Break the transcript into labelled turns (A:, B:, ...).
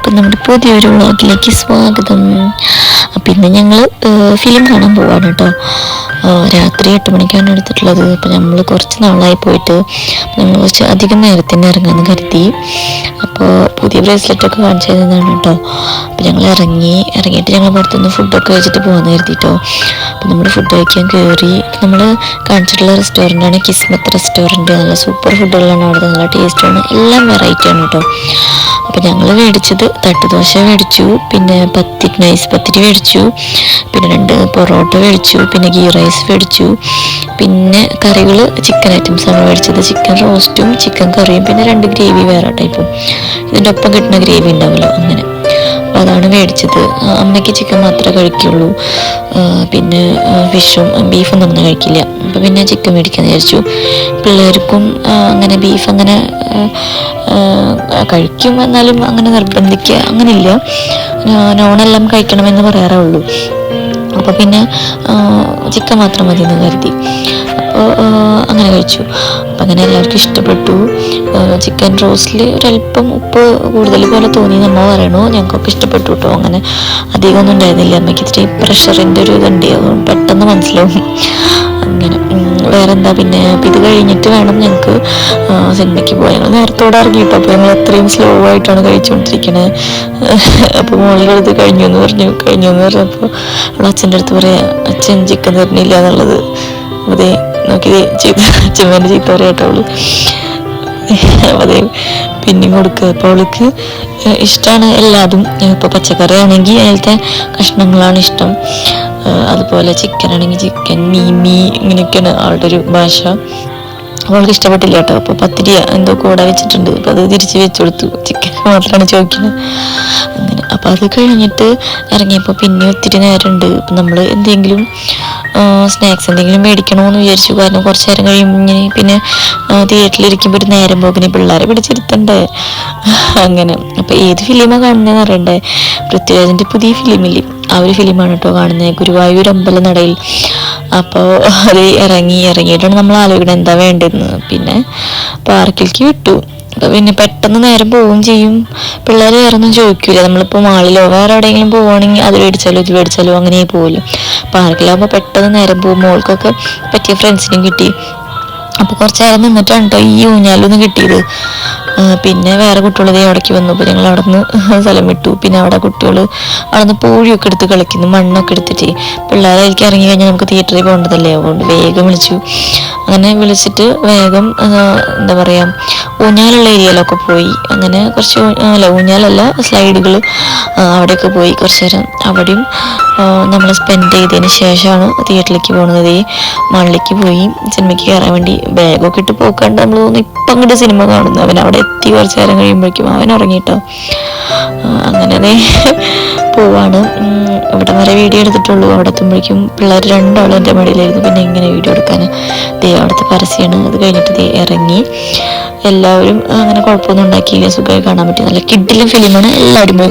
A: എല്ലാവർക്കും നമ്മുടെ പുതിയൊരു വ്ളോഗിലേക്ക് സ്വാഗതം. അപ്പം ഇന്ന് ഞങ്ങൾ ഫിലിം കാണാൻ പോവാണ് കേട്ടോ. രാത്രി എട്ട് മണിക്കാണ് എടുത്തിട്ടുള്ളത്. അപ്പം നമ്മൾ കുറച്ച് നാളായി പോയിട്ട് നമ്മൾ കുറച്ച് അധികം നേരത്തിന് ഇറങ്ങാമെന്ന് കരുതി. അപ്പോൾ പുതിയ ബ്രേസ്ലെറ്റൊക്കെ കാണിച്ചു തന്നതാണ് കേട്ടോ. അപ്പം ഞങ്ങൾ ഇറങ്ങി ഇറങ്ങിയിട്ട് ഞങ്ങൾ പുറത്തുനിന്ന് ഫുഡൊക്കെ കഴിച്ചിട്ട് പോകാമെന്ന് കരുതിട്ടോ അപ്പം നമ്മൾ ഫുഡ് കഴിക്കാൻ കയറി നമ്മൾ കാണിച്ചിട്ടുള്ള റെസ്റ്റോറന്റാണ് കിസ്മത്ത് റെസ്റ്റോറന്റ് നല്ല സൂപ്പർ ഫുഡുകളാണ് അവിടെ നല്ല ടേസ്റ്റാണ് എല്ലാം വെറൈറ്റിയാണ് കേട്ടോ. അപ്പം ഞങ്ങൾ മേടിച്ചത് തട്ടുദോശ മേടിച്ചു പിന്നെ പത്തിരി നൈസ് പത്തിരി മേടിച്ചു പിന്നെ രണ്ട് പൊറോട്ട മേടിച്ചു പിന്നെ ഗീ റൈസ് മേടിച്ചു പിന്നെ കറികൾ ചിക്കൻ ഐറ്റംസ് ആണ് മേടിച്ചത്. ചിക്കൻ റോസ്റ്റും ചിക്കൻ കറിയും പിന്നെ രണ്ട് ഗ്രേവി വേറെ ടൈപ്പും ഇതിന്റെ ഒപ്പം കിട്ടുന്ന ഗ്രേവി അപ്പോൾ അതാണ് മേടിച്ചത്. അമ്മയ്ക്ക് ചിക്കൻ മാത്രമേ കഴിക്കുള്ളൂ. പിന്നെ ഫിഷും ബീഫൊന്നും അങ്ങനെ കഴിക്കില്ല. അപ്പോൾ പിന്നെ ചിക്കൻ മേടിക്കാന്ന് വിചാരിച്ചു. പിള്ളേർക്കും അങ്ങനെ ബീഫ് അങ്ങനെ കഴിക്കും എന്നാലും അങ്ങനെ നിർബന്ധിക്കുക അങ്ങനെയില്ല. നോണെല്ലാം കഴിക്കണമെന്ന് പറയാറേ ഉള്ളൂ അപ്പോൾ പിന്നെ ചിക്കൻ മാത്രം മതി എന്ന് കരുതി അപ്പോൾ അങ്ങനെ കഴിച്ചു. അപ്പം അങ്ങനെ എല്ലാവർക്കും ഇഷ്ടപ്പെട്ടു. ചിക്കൻ റോസ്റ്റിൽ ഒരല്പം ഉപ്പ് കൂടുതൽ പോലെ തോന്നി നമ്മ പറയണു. ഞങ്ങൾക്കൊക്കെ ഇഷ്ടപ്പെട്ടു കേട്ടോ അങ്ങനെ അധികമൊന്നും ഉണ്ടായിരുന്നില്ല. അമ്മയ്ക്ക് ഇത്തിരി പ്രഷറിന്റെ ഒരു ഇതുണ്ട്. പെട്ടെന്ന് മനസ്സിലാവും. അങ്ങനെ വേറെന്താ? പിന്നെ ഇത് കഴിഞ്ഞിട്ട് വേണം ഞങ്ങൾക്ക് സിനിമയ്ക്ക് പോകാൻ. ഞങ്ങൾ നേരത്തോടെ ഇറങ്ങിയിട്ടോ അപ്പോൾ ഞങ്ങൾ അത്രയും സ്ലോ ആയിട്ടാണ് കഴിച്ചുകൊണ്ടിരിക്കണത് അപ്പോൾ മോളുടെ അടുത്ത് കഴിഞ്ഞു എന്ന് പറഞ്ഞു. കഴിഞ്ഞു എന്ന് പറഞ്ഞപ്പോൾ അവൾ അച്ഛന്റെ അടുത്ത് പറയാം അച്ഛൻ ചിക്കൻ തരണില്ല എന്നുള്ളത്. അതെ നോക്കി ചീത്ത വേണ്ട ചീത്ത പറയാട്ടോ അവൾ. അതെ. പിന്നെയും കൊടുക്കുക അപ്പോൾ അവൾക്ക് ഇഷ്ടമാണ് എല്ലാതും. ഇപ്പോൾ പച്ചക്കറി ആണെങ്കിൽ അതിലത്തെ കഷ്ണങ്ങളാണ് ഇഷ്ടം. അതുപോലെ ചിക്കൻ ആണെങ്കിൽ ചിക്കൻ മീമി ഇങ്ങനെയൊക്കെയാണ് ആളുടെ ഒരു ഭാഷ. അവൾക്ക് ഇഷ്ടപ്പെട്ടില്ല കേട്ടോ. അപ്പോൾ പത്തിരി എന്തോ കൂടെ വെച്ചിട്ടുണ്ട്. അപ്പോൾ അത് തിരിച്ച് വെച്ച് കൊടുത്തു. ചിക്കൻ മാത്രമാണ് ചോദിക്കുന്നത് അങ്ങനെ. അപ്പോൾ അത് കഴിഞ്ഞിട്ട് ഇറങ്ങിയപ്പോൾ പിന്നെ ഒത്തിരി നേരമുണ്ട് നമ്മൾ എന്തെങ്കിലും സ്നാക്സ് എന്തെങ്കിലും മേടിക്കണമെന്ന് വിചാരിച്ചു. കാരണം കുറച്ച് നേരം കഴിയുമ്പോൾ ഇങ്ങനെ പിന്നെ തിയേറ്ററിലിരിക്കുമ്പോൾ ഒരു നേരം പോകുന്ന പിള്ളേരെ പിടിച്ചിരുത്തണ്ടേ? അങ്ങനെ. അപ്പോൾ ഏത് ഫിലിമാണ് കാണുന്നതെന്ന് അറിയണ്ടേ? പൃഥ്വിരാജിന്റെ പുതിയ ഫിലിമില്ലേ ആ ഒരു ഫിലിമാണ് കേട്ടോ കാണുന്നത് ഗുരുവായൂർ അമ്പല നടയിൽ. അപ്പോൾ അത് ഇറങ്ങി ഇറങ്ങിയിട്ടാണ് നമ്മൾ ആലോചിക്കണം എന്താ വേണ്ടതെന്ന് പിന്നെ പാർക്കിലേക്ക് വിട്ടു. പിന്നെ പെട്ടെന്ന് നേരം പോവുകയും ചെയ്യും. പിള്ളേർ വേറെ ഒന്നും ചോദിക്കൂല. നമ്മളിപ്പോൾ മാളിലോ വേറെ എവിടെയെങ്കിലും പോവുകയാണെങ്കിൽ അത് മേടിച്ചാലോ ഇത് മേടിച്ചാലോ അങ്ങനെ പോവില്ല പാർക്കിലാകുമ്പോൾ പെട്ടെന്ന് നേരം പോകും. മോൾക്കൊക്കെ പറ്റിയ ഫ്രണ്ട്സിനും കിട്ടി. അപ്പോൾ കുറച്ച് നേരം നിന്നിട്ടാണ് കേട്ടോ ഈ ഊഞ്ഞാലൊന്ന് കിട്ടിയത്. പിന്നെ വേറെ കുട്ടികൾ ദേ അവിടേക്ക് വന്നു. അപ്പോൾ ഞങ്ങൾ അവിടെ നിന്ന് സ്ഥലം വിട്ടു. പിന്നെ അവിടെ കുട്ടികൾ അവിടെ നിന്ന് പൂഴിയൊക്കെ എടുത്ത് കളിക്കുന്നു. മണ്ണൊക്കെ എടുത്തിട്ട്. പിള്ളേരെ അതിലേക്ക് ഇറങ്ങി കഴിഞ്ഞാൽ നമുക്ക് തിയേറ്ററിൽ പോകേണ്ടതല്ലേ. അതുകൊണ്ട് വേഗം വിളിച്ചു. അങ്ങനെ വിളിച്ചിട്ട് വേഗം എന്താ പറയുക ഊഞ്ഞാലുള്ള ഏരിയയിലൊക്കെ പോയി. അങ്ങനെ കുറച്ച് അല്ല ഊഞ്ഞാലല്ല സ്ലൈഡുകൾ അവിടെയൊക്കെ പോയി കുറച്ച് നേരം. അവിടെയും നമ്മൾ സ്പെൻഡ് ചെയ്തതിന് ശേഷമാണ് തിയേറ്ററിലേക്ക് പോകുന്നത്. ഈ മള്ളിക്ക് പോയി സിനിമയ്ക്ക് കയറാൻ വേണ്ടി ബാഗൊക്കെ ഇട്ട് പോക്കാണ്ട് നമ്മൾ തോന്നുന്നു. ഇപ്പം അങ്ങോട്ട് സിനിമ കാണുന്നു. അവൻ അവിടെ എത്തി കുറച്ച് നേരം കഴിയുമ്പോഴേക്കും അവൻ ഇറങ്ങിയിട്ടോ അങ്ങനെ പോവാണ്. ഇവിടെ വരെ വീഡിയോ എടുത്തിട്ടുള്ളൂ. അവിടെ എത്തുമ്പോഴേക്കും പിള്ളേർ രണ്ടാളും എന്റെ മടിയിലായിരുന്നു. പിന്നെ ഇങ്ങനെ വീഡിയോ എടുക്കാൻ ദേ അവിടുത്തെ പരസ്യമാണ് അത് കഴിഞ്ഞിട്ട് ദേ ഇറങ്ങി. എല്ലാവരും അങ്ങനെ കുഴപ്പമൊന്നും ഉണ്ടാക്കിയില്ല. സുഖമായി കാണാൻ പറ്റി. നല്ല കിഡിലും ഫിലിമാണ് എല്ലാവരും പോയി